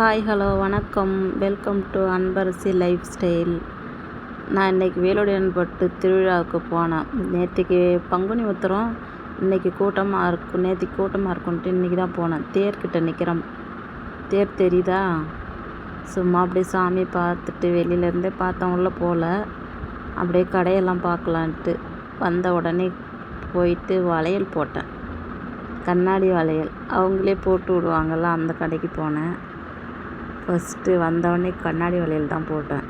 Hi hello வணக்கம். Welcome to Anbarasi life style நான் இன்றைக்கி வேலுடையன்பட்டு திருவிழாவுக்கு போனேன். நேற்றுக்கு பங்குனி உத்திரம் இன்றைக்கி கூட்டமாக இருக்கும் நேற்றுக்கு கூட்டமாக இருக்குன்ட்டு இன்றைக்கி தான் போனேன். தேர்கிட்ட நிற்கிறேன் தேர் தெரியுதா? சும்மா அப்படியே சாமி பார்த்துட்டு வெளியிலேருந்தே பார்த்தேன் உள்ளே போகல அப்படியே கடையெல்லாம் பார்க்கலான்ட்டு வந்த உடனே போயிட்டு வளையல் போட்டேன். கண்ணாடி வளையல். அவங்களே போட்டு விடுவாங்கள்ல அந்த கடைக்கு போனேன். ஃபஸ்ட்டு வந்தவொடனே கண்ணாடி வளையல் தான் போட்டேன்.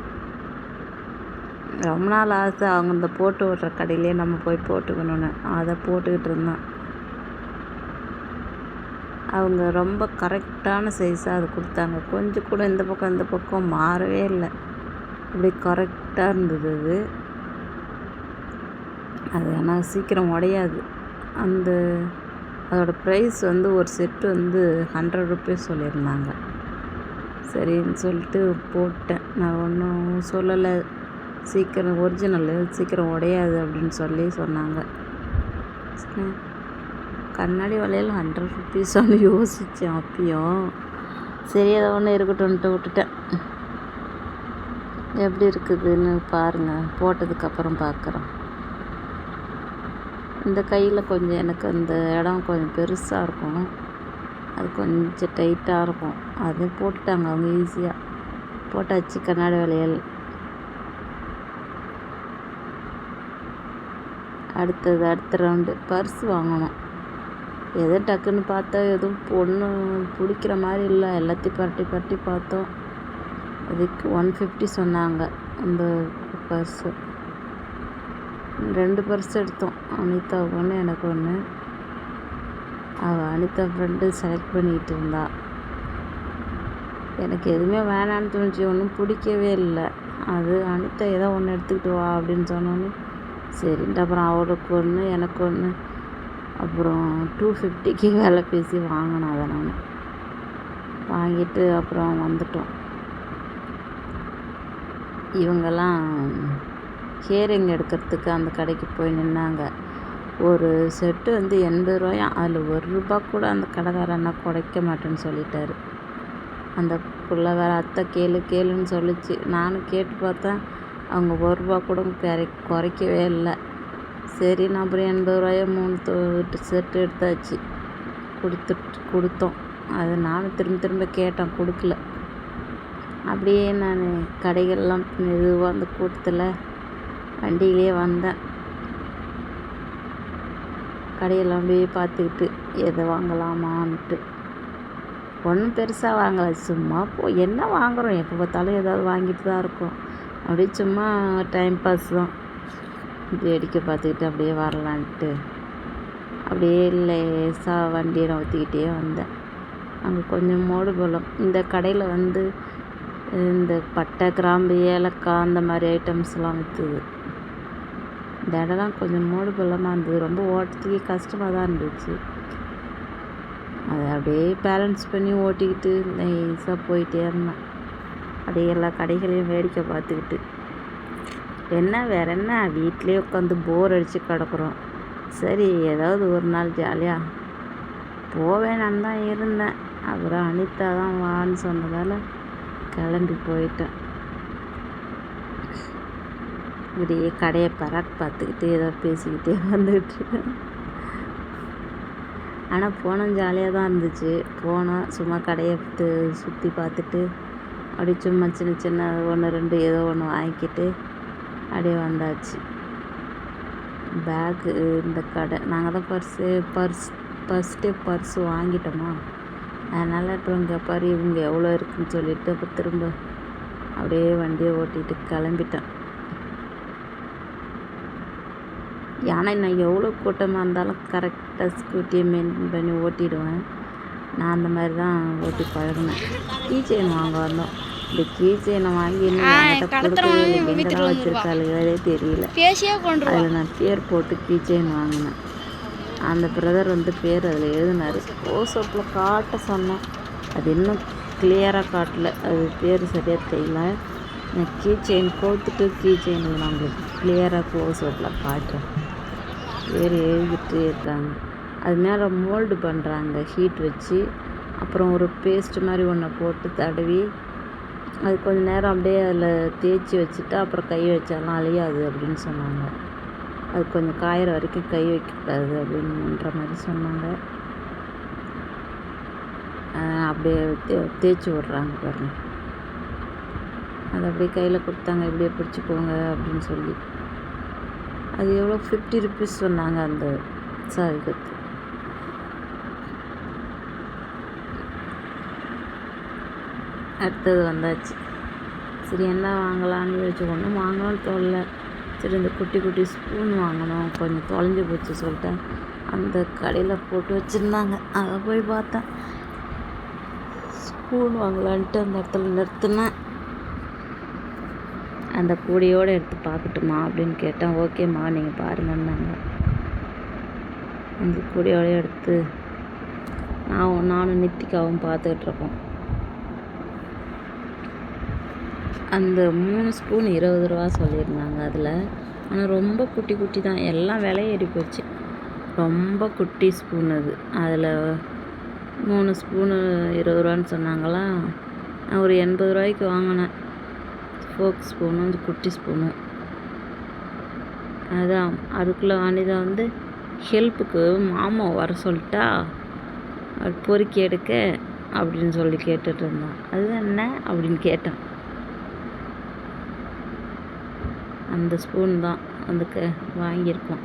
ரொம்ப நாள் ஆசை அவங்க இந்த போட்டு விட்ற கடையிலே நம்ம போய் போட்டுக்கணும்னு. அதை போட்டுக்கிட்டு இருந்தேன். அவங்க ரொம்ப கரெக்டான சைஸாக அது கொடுத்தாங்க. கொஞ்சம் கூட இந்த பக்கம் இந்த பக்கம் மாறவே இல்லை. இப்படி கரெக்டாக இருந்தது அது. அது ஆனால் சீக்கிரம் உடையாது. அந்த அதோடய ப்ரைஸ் வந்து ஒரு செட்டு வந்து ஹண்ட்ரட் ருபீஸ் சொல்லியிருந்தாங்க. சரின்னு சொல்லிட்டு போட்டேன். நான் ஒன்றும் சொல்லலை. சீக்கிரம் ஒரிஜினலு சீக்கிரம் உடையாது அப்படின்னு சொல்லி சொன்னாங்க. கண்ணாடி வளையல் ஹண்ட்ரட் ருபீஸான்னு யோசித்தேன் அப்பயும். சரி அதை ஒன்று இருக்கட்டும்ன்ட்டு விட்டுட்டேன். எப்படி இருக்குதுன்னு பாருங்கள் போட்டதுக்கப்புறம் பார்க்குறோம் இந்த கையில் கொஞ்சம் எனக்கு அந்த இடம் கொஞ்சம் பெருசாக இருக்கும். அது கொஞ்சம் டைட்டாக இருக்கும். அது போட்டுட்டாங்க அவங்க ஈஸியாக போட்டாச்சு கண்ணாடி வளையல் அடுத்தது அடுத்த ரவுண்டு பர்ஸ் வாங்கணும். எதோ டக்குன்னு பார்த்தா எதுவும் பொண்ணு பிடிக்கிற மாதிரி இல்லை. எல்லாத்தையும் பரட்டி பரட்டி பார்த்தோம். அதுக்கு ஒன் ஃபிஃப்டி சொன்னாங்க அந்த பர்ஸு. ரெண்டு பர்ஸ் எடுத்தோம். அனிதா ஒன்று எனக்கு ஒன்று அவள் அனிதா ஃப்ரெண்டு செலக்ட் பண்ணிக்கிட்டு இருந்தாள் எனக்கு எதுவுமே வேணான்னு தோணுச்சு. ஒன்றும் பிடிக்கவே இல்லை. அது அனிதா ஏதோ ஒன்று எடுத்துக்கிட்டு வா அப்படின்னு சொன்னோன்னே சரின்ட்டு அப்புறம் அவளுக்கு ஒன்று எனக்கு ஒன்று அப்புறம் டூ ஃபிஃப்டிக்கு வேலை பேசி வாங்கினேன் அதை நான். வாங்கிட்டு அப்புறம் வந்துட்டோம். இவங்கெல்லாம் ஹியரிங் எடுக்கிறதுக்கு அந்த கடைக்கு போய் நின்னாங்க. ஒரு செட்டு வந்து எண்பது ரூபாயாம் அதில் ஒரு ரூபா கூட அந்த கடைக்காரன்னா குறைக்க மாட்டேன்னு சொல்லிட்டாரு. அந்த புள்ள வேறு அத்தை கேளு கேளுன்னு சொல்லிச்சு. நானும் கேட்டு பார்த்தேன் அவங்க ஒரு ரூபா கூட குறை குறைக்கவே இல்லை. சரி நான் அப்புறம் எண்பது ரூபாயோ மூணு செட்டு எடுத்தாச்சு. கொடுத்துட்டு கொடுத்தோம். அது நானும் திரும்ப திரும்ப கேட்டேன் கொடுக்கல. அப்படியே நான் கடைகள்லாம் மெதுவாக அந்த கூட்டத்தில் வண்டியிலே வந்தேன். கடையெல்லாம் போய் பார்த்துக்கிட்டு எதை வாங்கலாமான்ட்டு. ஒன்றும் பெருசாக வாங்கலை. சும்மா போ என்ன வாங்குகிறோம் எப்போ பார்த்தாலும் ஏதாவது வாங்கிட்டு தான் இருக்கோம். அப்படியே சும்மா டைம் பாஸ் தான். வேடிக்கை பார்த்துக்கிட்டு அப்படியே வரலான்ட்டு. அப்படியே லேசாக வண்டியை நவுத்திக்கிட்டே வந்தேன். அங்கே கொஞ்சம் மோடு பலம் இந்த கடையில் வந்து இந்த பட்டை கிராம்பு ஏலக்காய் அந்த மாதிரி ஐட்டம்ஸ்லாம் விற்றுது இந்த இடம்லாம் கொஞ்சம் மூடு பள்ளமாக இருந்தது. ரொம்ப ஓட்டத்துக்கே கஷ்டமாக தான் இருந்துச்சு. அதை அப்படியே பேலன்ஸ் பண்ணி ஓட்டிக்கிட்டு நைஸாக போயிட்டே இருந்தேன். அப்படியே எல்லா கடைகளையும் வேடிக்கை பார்த்துக்கிட்டு. என்ன வேற என்ன? வீட்டிலே உட்காந்து போர் அடித்து கிடக்குறோம். சரி ஏதாவது ஒரு நாள் ஜாலியாக போவேன்னு தான் இருந்தேன். அப்புறம் அனிதா தான் வான்னு சொன்னதால் கிளம்பி போயிட்டேன். இப்படியே கடையை பராக் பார்த்துக்கிட்டு ஏதோ பேசிக்கிட்டே வந்துக்கிட்டு இருக்கேன். ஆனால் போனோம் ஜாலியாக தான் இருந்துச்சு. போனோம் சும்மா கடையை சுற்றி பார்த்துட்டு அப்படியே சும்மா சின்ன சின்ன ஒன்று ரெண்டு ஏதோ ஒன்று வாங்கிக்கிட்டு அப்படியே வந்தாச்சு. பேக்கு இந்த கடை நாங்கள் தான் பர்ஸு பர்ஸ் ஃபஸ்ட்டே பர்ஸ் வாங்கிட்டோமா. அதனால் அப்புறம் இங்கே பாரு இவங்க எவ்வளோ இருக்குன்னு சொல்லிட்டு அப்புறம் திரும்ப அப்படியே வண்டியை ஓட்டிகிட்டு கிளம்பிட்டேன் ஏன்னா நான் எவ்வளோ கூட்டமாக இருந்தாலும் கரெக்டாக ஸ்கூட்டியை மெயின்டைன் பண்ணி ஓட்டிடுவேன். நான் அந்த மாதிரி தான் ஓட்டி பழகினேன். கீ செயின் வாங்க வந்தோம். இந்த கீ செயினை வாங்கி தான் வச்சுருக்காளுகளே தெரியல. அதில் நான் பேர் போட்டு கீ செயின் வாங்கினேன். அந்த பிரதர் வந்து பேர் அதில் எழுதினார். க்ளோஸ்அப்பில் காட்ட சொன்னேன். அது இன்னும் கிளியராக காட்டல. அது பேர் சரியாக தெரியல. நான் கீ செயின் கோத்துட்டு கீ செயினில் நான் உங்களுக்கு கிளியராக க்ளோஸ்அப்பில் காட்டுறேன். ஏறி எழுதிட்டே இருக்காங்க. அது மேலே மோல்டு பண்ணுறாங்க ஹீட் வச்சு. அப்புறம் ஒரு பேஸ்ட் மாதிரி ஒன்றை போட்டு தடவி அது கொஞ்சம் நேரம் அப்படியே அதில் தேய்ச்சி வச்சுட்டு அப்புறம் கை வச்சாலாம் அழியாது அப்படின்னு சொன்னாங்க. அது கொஞ்சம் காயிற வரைக்கும் கை வைக்கக்கூடாது அப்படின்ற மாதிரி சொன்னாங்க. அப்படியே தே தேய்ச்சி விட்றாங்க பாருங்க. அது அப்படியே கையில் கொடுத்தாங்க இப்படியே பிடிச்சிக்கோங்க அப்படின்னு சொல்லி. அது எவ்வளோ? ஃபிஃப்டி ருபீஸ் சொன்னாங்க அந்த சாரி அடுத்தது வந்தாச்சு. சரி என்ன வாங்கலான்னு யோசிச்சு ஒன்றும் வாங்கணும்னு தோல்ல சரி இந்த குட்டி குட்டி ஸ்பூன் வாங்கணும். கொஞ்சம் தொலைஞ்சு போச்சு சொல்லிட்டேன். அந்த கடையில் போட்டு வச்சுருந்தாங்க. அதை போய் பார்த்தேன். ஸ்பூன் வாங்கலான்ட்டு அந்த இடத்துல நிறுத்தினேன். அந்த கூடையோடு எடுத்து பார்க்கட்டுமா அப்படின்னு கேட்டேன். ஓகேம்மா நீங்கள் பாருங்கன்னாங்க. அந்த கூடையோடு எடுத்து நான் நானும் நித்திகாவும் பார்த்துக்கிட்டு இருக்கோம். அந்த மூணு ஸ்பூன் இருபது ரூபா சொல்லியிருந்தாங்க அதில். ஆனால் ரொம்ப குட்டி குட்டி தான். எல்லாம் விலை ஏறி போச்சு. ரொம்ப குட்டி ஸ்பூன் அது. அதில் மூணு ஸ்பூனு இருபது ரூபான்னு சொன்னாங்களா? நான் ஒரு எண்பது ரூபாய்க்கு வாங்கினேன். ஃபோக் ஸ்பூனு இந்த குட்டி ஸ்பூனு அதான் அதுக்குள்ளே அனிதா வந்து ஹெல்ப்புக்கு மாமா வர சொல்லிட்டா? அது பொறுக்கி எடுக்க? அப்படின்னு சொல்லி கேட்டுட்டு இருந்தான். அது என்ன? அப்படின்னு கேட்டான். அந்த ஸ்பூன் தான் அந்த வாங்கியிருக்கோம்.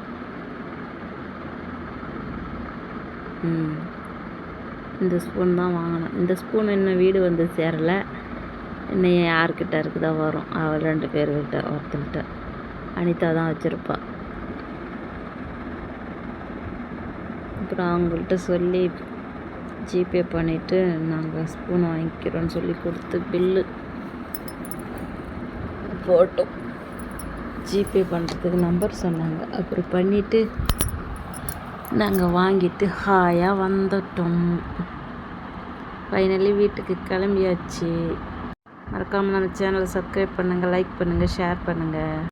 இந்த ஸ்பூன் தான் வாங்கினேன் இந்த ஸ்பூன் இன்னும் வீடு வந்து சேரலை. இன்னும் யார்கிட்ட இருக்குதோ வரும். அவள் ரெண்டு பேர்கிட்ட ஒருத்தர்கிட்ட அனிதா தான் வச்சுருப்பா. அப்புறம் அவங்கள்ட்ட சொல்லி ஜிபே பண்ணிவிட்டு நாங்கள் ஸ்பூன் வாங்கிக்கிறோன்னு சொல்லி கொடுத்து பில்லு போட்டோம். ஜிபே பண்ணுறதுக்கு நம்பர் சொன்னாங்க. அப்புறம் பண்ணிவிட்டு நாங்கள் வாங்கிட்டு ஹாயாக வந்துட்டோம். ஃபைனலி வீட்டுக்கு கிளம்பியாச்சு. மறக்காமல் நம்ம சேனலை சப்ஸ்கிரைப் பண்ணுங்கள் லைக் பண்ணுங்கள் ஷேர் பண்ணுங்கள்